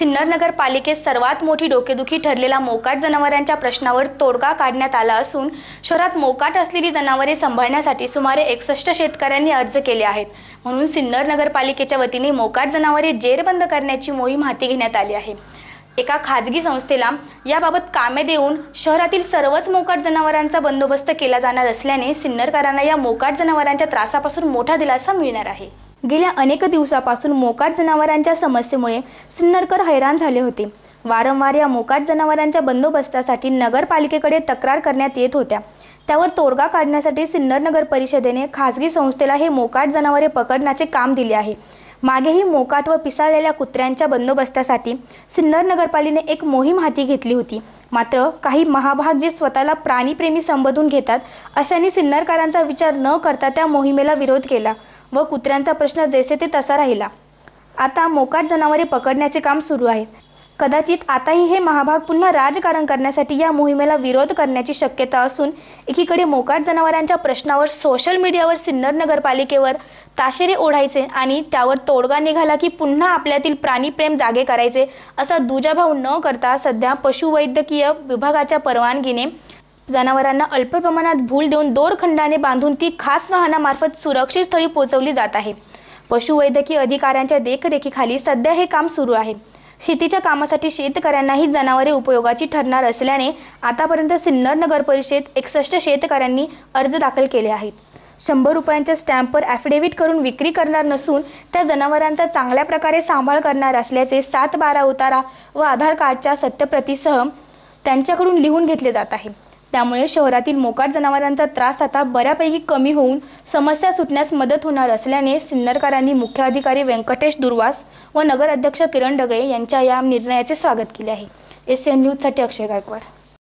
सिन्नर नगरपालिकेत सर्वात मोठी डोकेदुखी ठरलेला मोकाट जनावरांच्या प्रश्नावर तोडगा काढण्यात आला असून शहरात मोकाट असलेली जनावरे सांभाळण्यासाठी सुमारे एकसष्ट शेतकऱ्यांनी अर्ज केले आहेत. म्हणून सिन्नर नगरपालिकेच्या वतीने मोकाट जनावरे जेरबंद करण्याची मोहीम हाती घेण्यात आली आहे. एका खाजगी संस्थेला याबाबत कामे देऊन शहरातील सर्वच मोकाट जनावरांचा बंदोबस्त केला जाणार असल्याने सिन्नरकरांना या मोकाट जनावरांच्या त्रासापासून मोठा दिलासा मिळणार आहे. गेल्या अनेक दिवसापासून मोकाट जनावरांच्या समस्येमुळे सिन्नरकर हैराण झाले होते. वारंवार या मोकाट जनावरांच्या बंदोबस्तासाठी नगरपालिकेकडे तक्रार करण्यात येत होत्या. त्यावर तोडगा काढण्यासाठी सिन्नर नगर परिषदेने खासगी संस्थेला हे मोकाट जनावरे पकडण्याचे काम दिले आहे. मागेही मोकाट व पिसाळलेल्या कुत्र्यांच्या बंदोबस्तासाठी सिन्नर नगरपालिकेने एक मोहीम हाती घेतली होती. मात्र काही महाभाग जे स्वतःला प्राणीप्रेमी संबोधून घेतात अशांनी सिन्नरकरांचा विचार न करता त्या मोहिमेला विरोध केला. व कुत्र्यांचा प्रश्न जैसे ते तसा राहिला. आता मोकाट जनावरे पकडण्याचे काम सुरू आहे. कदाचित आताही हे महाभाग पुन्हा राजकारण करण्यासाठी या मोहिमेला विरोध करण्याची शक्यता असून एकीकडे मोकाट जनावरांच्या प्रश्नावर सोशल मीडियावर सिन्नर नगरपालिकेवर ताशेरे ओढायचे आणि त्यावर तोडगा निघाला की पुन्हा आपल्यातील प्राणीप्रेम जागे करायचे असा दुजाभाव न करता सध्या पशुवैद्यकीय विभागाच्या परवानगीने जनावरांना अल्प प्रमाणात भूल देऊन दोरखंडाने बांधून ती खास वाहनामार्फत सुरक्षित स्थळी पोहोचवली जात आहे. पशुवैद्यकीय अधिकाऱ्यांच्या देखरेखीखाली सध्या हे काम सुरू आहे. शेतीच्या कामासाठी शेतकऱ्यांनाही जनावरे उपयोगाची ठरणार असल्याने आतापर्यंत सिन्नर नगर परिषद एकसष्ट शेतकऱ्यांनी अर्ज दाखल केले आहेत. शंभर रुपयांच्या स्टॅम्पवर ॲफिडेव्हिट करून विक्री करणार नसून त्या जनावरांचा चांगल्या प्रकारे सांभाळ करणार असल्याचे सात बारा उतारा व आधार कार्डच्या सत्यप्रतीसह त्यांच्याकडून लिहून घेतले जात आहे. त्यामुळे शहरातील मोकाट जनावरांचा त्रास आता बऱ्यापैकी कमी होऊन समस्या सुटण्यास मदत होणार असल्याने सिन्नरकरांनी मुख्याधिकारी व्यंकटेश दुर्वास व नगराध्यक्ष किरण डगळे यांच्या या निर्णयाचे स्वागत केले आहे. एस एन न्यूजसाठी अक्षय गायकवाड.